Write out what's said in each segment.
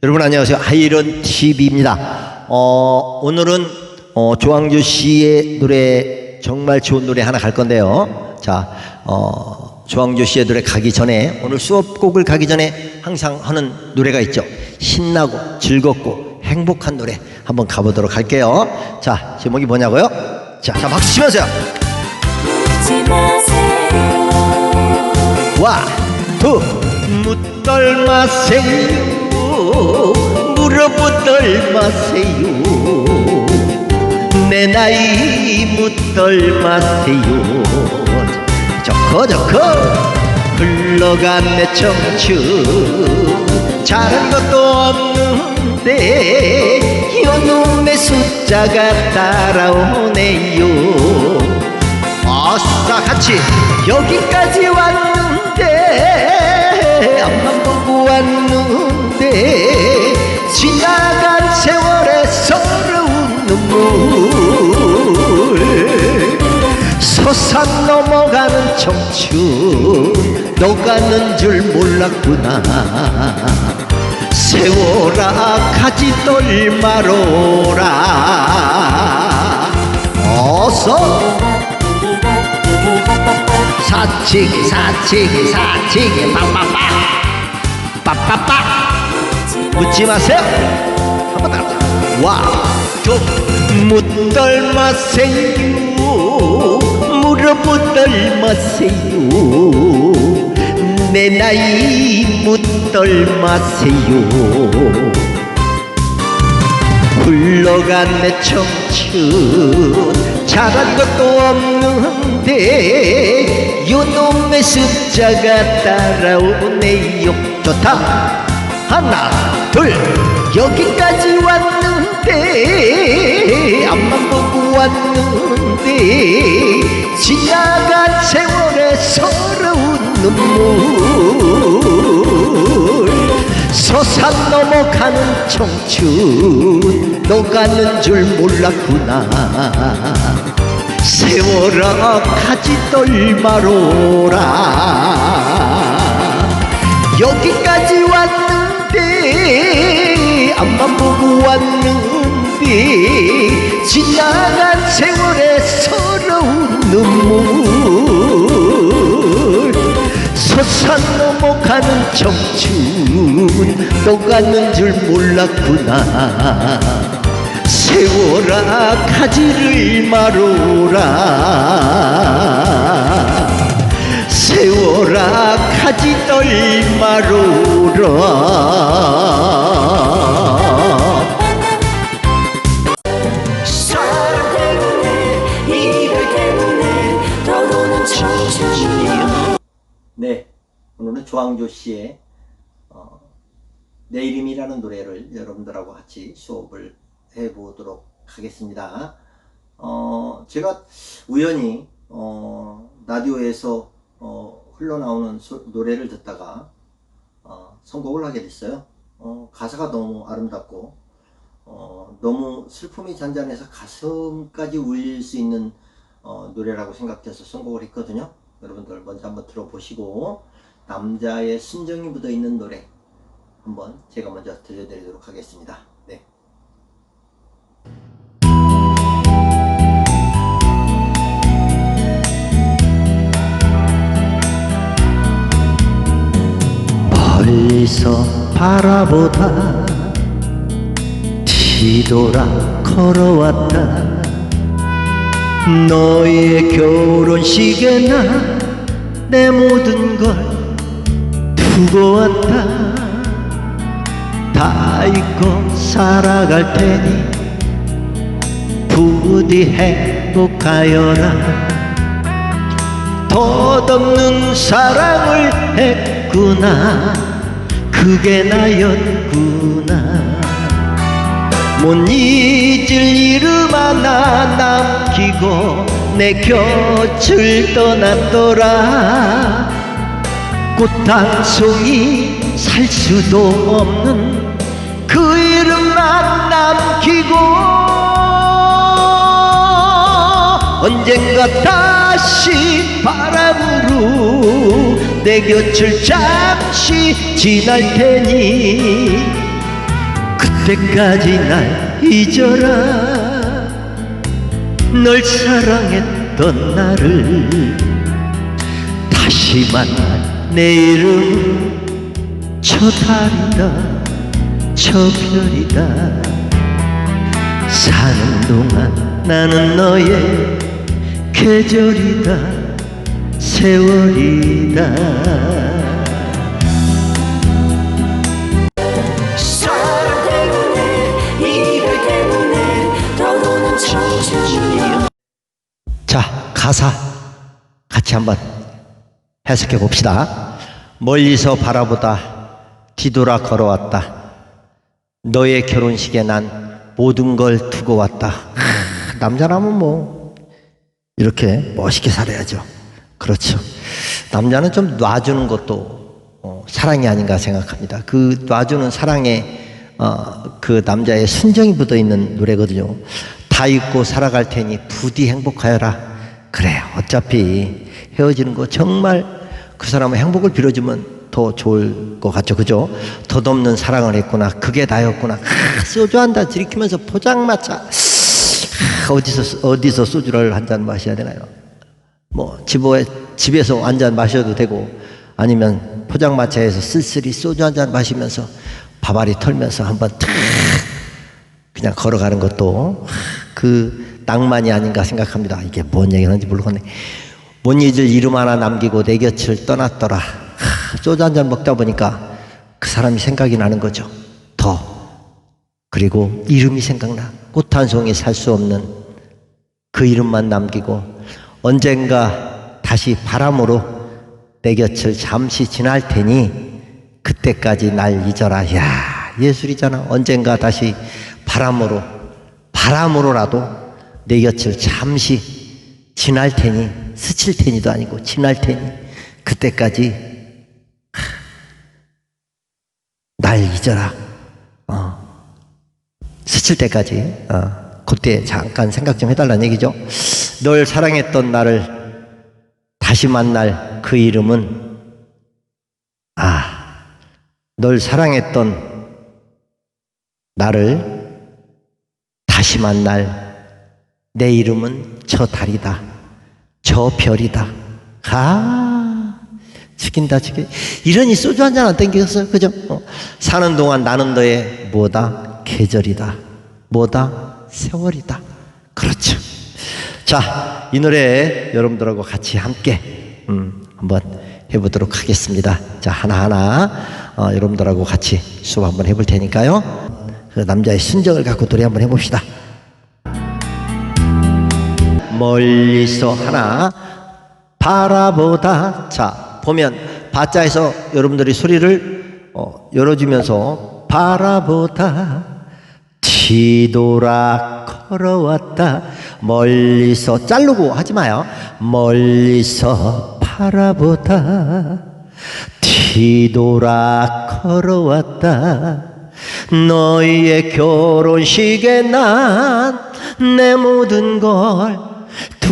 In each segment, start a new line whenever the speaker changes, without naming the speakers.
여러분 안녕하세요. 하이런 TV입니다. 어, 오늘은 어, 조항조 씨의 노래 정말 좋은 노래 하나 갈 건데요. 자, 어, 조항조 씨의 노래 가기 전에 오늘 수업곡을 가기 전에 항상 하는 노래가 있죠. 신나고 즐겁고 행복한 노래 한번 가보도록 할게요. 자, 제목이 뭐냐고요? 자, 자 박수 치면서요. 와, 투, 묻덜 마세요. 물어보덜 마세요. 내 나이 묻덜 마세요. 좋고 좋고 흘러간 내 청춘 잘한 것도 없는데 요놈의 숫자가 따라오네요. 아싸 같이 여기까지 왔는데 앞만 보고 왔는데 지나간 세월의 서러운 눈물. 서산 넘어가는 청춘 녹아는 줄 몰랐구나. 세월아 가지 떨 마로라. 어서 사치기 사치기 사치기. 빠빠빠. 빠빠빠. 묻지 마세요. 한번 더 와두 묻덜 마세요. 물어보덜 마세요. 내 나이 묻덜 마세요. 흘러간 내 청춘 잘한 것도 없는데 요놈의 숫자가 따라오네요. 좋다. 하나 둘. 여기까지 왔는데 앞만 보고 왔는데 지나간 세월의 서러운 눈물 서산 넘어가는 청춘 녹아는 줄 몰랐구나. 세월아 가지 떨 마로라. 여기까지 왔는데 앞만 보고 왔는데 지나간 세월의 서러운 눈물. 서산 넘어가는 청춘 녹아는 줄 몰랐구나. 세월아 가지를 마로라. 세월아 가지 떨 마로라.
사
오늘은 조항조 씨의 어, 내 이름이라는 노래를 여러분들하고 같이 수업을 해보도록 하겠습니다. 어, 제가 우연히 어, 라디오에서 어, 흘러나오는 소- 노래를 듣다가 어, 선곡을 하게 됐어요. 어, 가사가 너무 아름답고 어, 너무 슬픔이 잔잔해서 가슴까지 울릴 수 있는 어, 노래라고 생각해서 선곡을 했거든요. 여러분들 먼저 한번 들어보시고 남자의 순정이 묻어 있는 노래 한번 제가 먼저 들려드리도록 하겠습니다. 네. 멀리서 바라보다 뒤돌아 걸어왔다 너의 결혼식에 나 내 모든 걸 두고 왔다. 다 잊고 살아갈 테니 부디 행복하여라. 덧없는 사랑을 했구나. 그게 나였구나. 못 잊을 이름 하나 남기고 내 곁을 떠났더라 꽃 한 송이 살 수도 없는 그 이름만 남기고 언젠가 다시 바람으로 내 곁을 잠시 지날 테니 그때까지 날 잊어라. 널 사랑했던 나를 다시 만날 내 이름 저 달이다 저 별이다. 사는 동안 나는 너의 계절이다 세월이다. 자, 가사 같이 한번 해석해 봅시다. 멀리서 바라보다 뒤돌아 걸어왔다. 너의 결혼식에 난 모든 걸 두고 왔다. 하, 남자라면 뭐 이렇게 멋있게 살아야죠. 그렇죠. 남자는 좀 놔주는 것도 어, 사랑이 아닌가 생각합니다. 그 놔주는 사랑에 어, 그 남자의 순정이 묻어 있는 노래거든요. 다 잊고 살아갈 테니 부디 행복하여라. 그래, 어차피 헤어지는 거 정말 그 사람의 행복을 빌어주면 더 좋을 것 같죠, 그죠? 덧없는 사랑을 했구나. 그게 다였구나. 아, 소주 한 잔 들이키면서 포장마차. 아, 어디서 어디서 소주를 한 잔 마셔야 되나요? 뭐 집에 집에서 한 잔 마셔도 되고 아니면 포장마차에서 쓸쓸히 소주 한 잔 마시면서 밥알이 털면서 한번 탁 그냥 걸어가는 것도 그 낭만이 아닌가 생각합니다. 이게 뭔 얘기하는지 모르겠네. 못 잊을 이름 하나 남기고 내 곁을 떠났더라. 하, 소주 한 잔 먹다 보니까 그 사람이 생각이 나는 거죠. 더. 그리고 이름이 생각나. 꽃 한 송이 살 수 없는 그 이름만 남기고 언젠가 다시 바람으로 내 곁을 잠시 지날 테니 그때까지 날 잊어라. 야 예술이잖아. 언젠가 다시 바람으로 바람으로라도 내 곁을 잠시 지날 테니 스칠 테니도 아니고 지날 테니 그때까지 하, 날 잊어라. 어. 스칠 때까지 어, 그때 잠깐 생각 좀 해달라는 얘기죠. 널 사랑했던 나를 다시 만날 그 이름은 아, 널 사랑했던 나를 다시 만날 내 이름은 저 달이다, 저 별이다. 아, 죽인다, 죽여. 이러니 소주 한 잔 안 땡기겠어요, 그죠? 어. 사는 동안 나는 너의 뭐다? 계절이다. 뭐다? 세월이다. 그렇죠. 자, 이 노래 여러분들하고 같이 함께 음, 한번 해보도록 하겠습니다. 자, 하나하나 어, 여러분들하고 같이 수업 한번 해볼 테니까요. 그 남자의 순정을 갖고 노래 한번 해봅시다. 멀리서 하나 바라보다. 자 보면 바자에서 여러분들이 소리를 어, 열어주면서 바라보다. 뒤돌아 걸어왔다. 멀리서 자르고 하지 마요. 멀리서 바라보다. 뒤돌아 걸어왔다. 너희의 결혼식에 난 내 모든 걸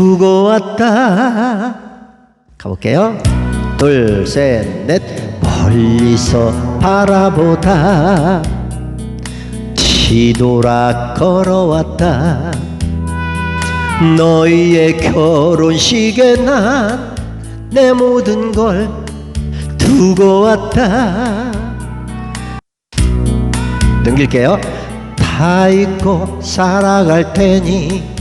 두고 왔다. 가볼게요. 둘셋 넷. 멀리서 바라보다. 뒤돌아 걸어왔다. 너희의 결혼식에 난 내 모든 걸 두고 왔다. 넘길게요. 다 잊고 살아갈 테니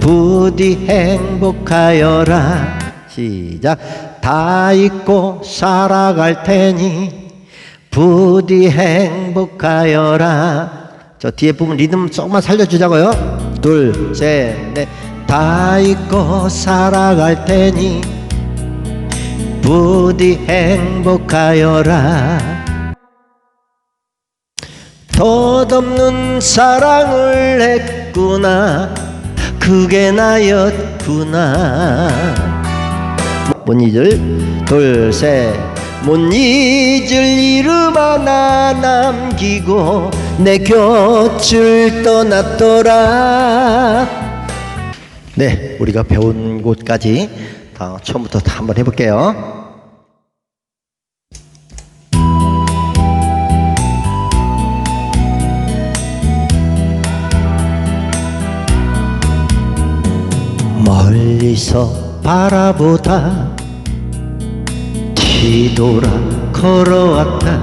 부디 행복하여라. 시작. 다 잊고 살아갈 테니 부디 행복하여라. 저 뒤에 부분 리듬 조금만 살려주자고요. 둘 셋 넷. 다 잊고 살아갈 테니 부디 행복하여라. 덧없는 사랑을 했구나 그게 나였구나. 못 잊을 둘셋못 잊을 이름 하나 남기고 내 곁을 떠났더라. 네 우리가 배운 곳까지 다 처음부터 다 한번 해볼게요 멀리서 바라보다 뒤돌아 걸어왔다.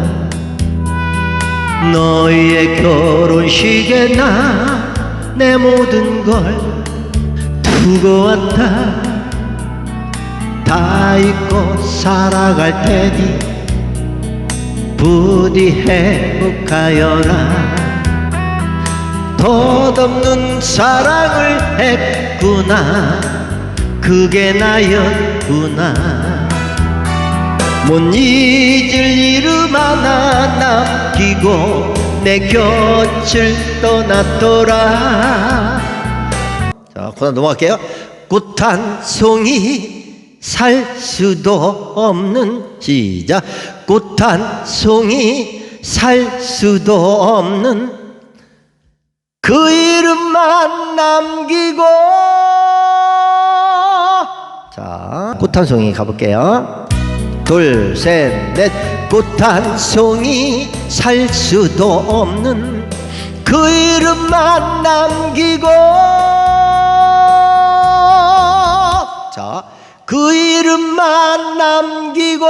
너의 결혼식에 나 내 모든 걸 두고 왔다. 다 잊고 살아갈 테니 부디 행복하여라 덧없는 사랑을 했구나 그게 나였구나 못 잊을 이름 하나 남기고 내 곁을 떠났더라 자, 고단 넘어갈게요. 꽃한 송이 살 수도 없는 시작. 꽃한 송이 살 수도 없는 그 이름만 남기고 자, 꽃한 송이 가볼게요. 둘, 셋, 넷. 꽃한 송이 살 수도 없는 그 이름만 남기고 자, 그 이름만 남기고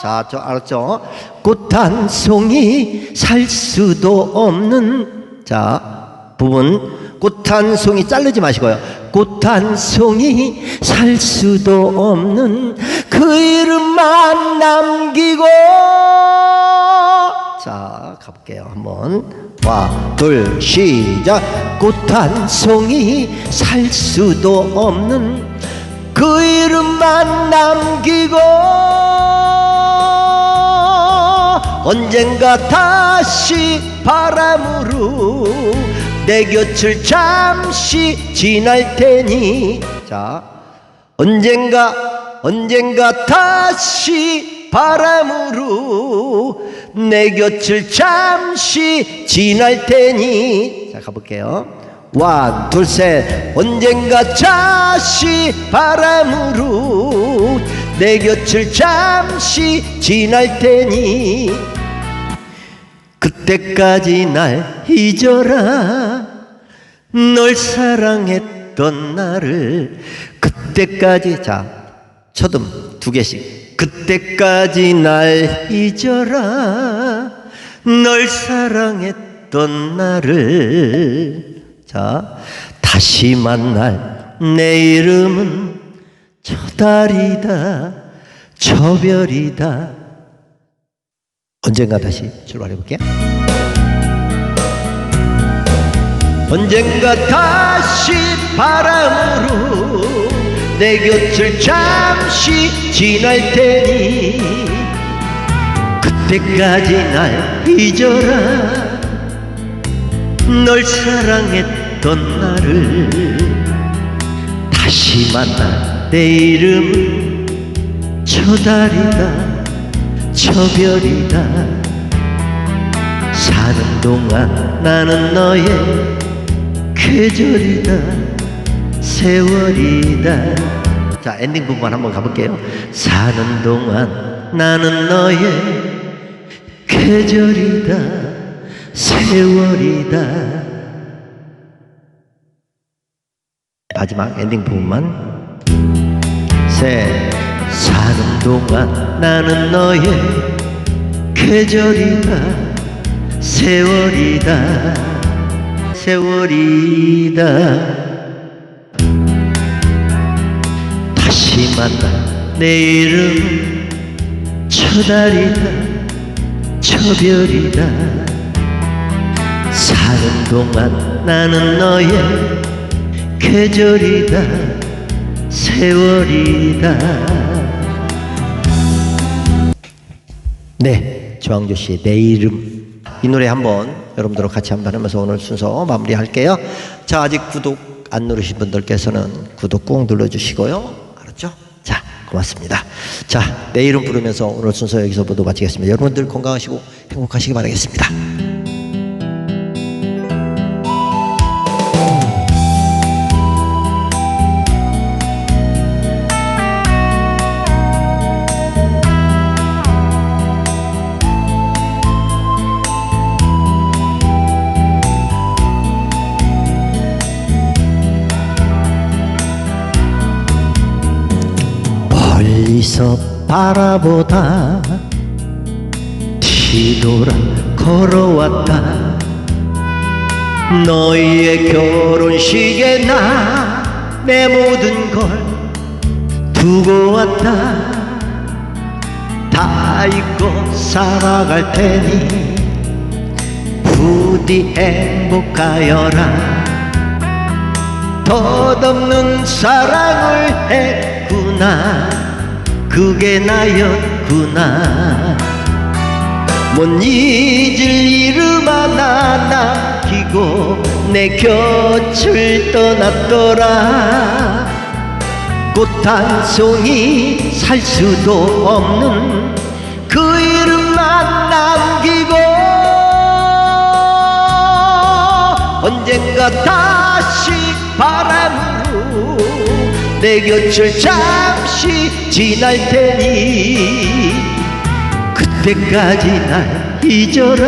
자, 저 알았죠? 꽃 한 송이 살 수도 없는 자, 부분 꽃한 송이 자르지 마시고요. 꽃한 송이 살 수도 없는 그 이름만 남기고 자, 가볼게요. 한번. 와, 둘, 시작. 꽃 한 송이 살 수도 없는 그 이름만 남기고 언젠가 다시 바람으로 내 곁을 잠시 지날 테니. 자 언젠가 언젠가 다시 바람으로 내 곁을 잠시 지날 테니. 자 가볼게요. 원, 둘, 셋. 언젠가 다시 바람으로 내 곁을 잠시 지날 테니 그때까지 날 잊어라. 널 사랑했던 나를 그때까지 자 초등 두 개씩. 그때까지 날 잊어라. 널 사랑했던 나를. 자 다시 만날 내 이름은 저 달이다 저 별이다 언젠가 다시 출발해 볼게요. 언젠가 다시 바람으로 내 곁을 잠시 지날 테니 그때까지 날 잊어라. 널 사랑했던 나를 다시 만나 내 이름은 저 달이다 저 별이다. 사는 동안 나는 너의 계절이다. 세월이다. 자 엔딩 부분 한번 가볼게요. 사는 동안 나는 너의 계절이다. 세월이다. 마지막 엔딩 부분만. 셋 사는 동안 나는 너의 계절이다. 세월이다. 세월이다. 다시 만나 내 이름 저 달이다. 저 별이다. 사는 동안 나는 너의 계절이다. 세월이다 네 조항조 씨의 내 이름. 이 노래 한번 여러분들과 같이 한번 하면서 오늘 순서 마무리할게요. 자 아직 구독 안 누르신 분들께서는 구독 꼭 눌러주시고요. 알았죠? 자 고맙습니다. 자 내 이름 부르면서 오늘 순서 여기서 모두 마치겠습니다. 여러분들 건강하시고 행복하시기 바라겠습니다 멀리서 바라보다 뒤돌아 걸어왔다. 너희의 결혼식에 나 내 모든 걸 두고 왔다. 다 잊고 살아갈 테니 부디 행복하여라. 덧없는 사랑을 했구나 그게 나였구나. 못 잊을 이름 하나 남기고 내 곁을 떠났더라. 꽃 한 송이 살 수도 없는 그 이름만 남기고 언젠가 다 내 곁을 잠시 지날 테니 그때까지 날 잊어라.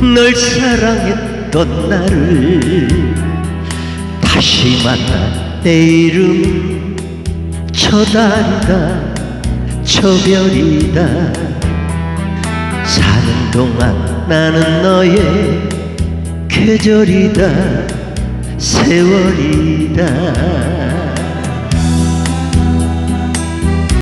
널 사랑했던 나를 다시 만나 내 이름 처단이다 처별이다. 사는 동안 나는 너의 계절이다 세월이 다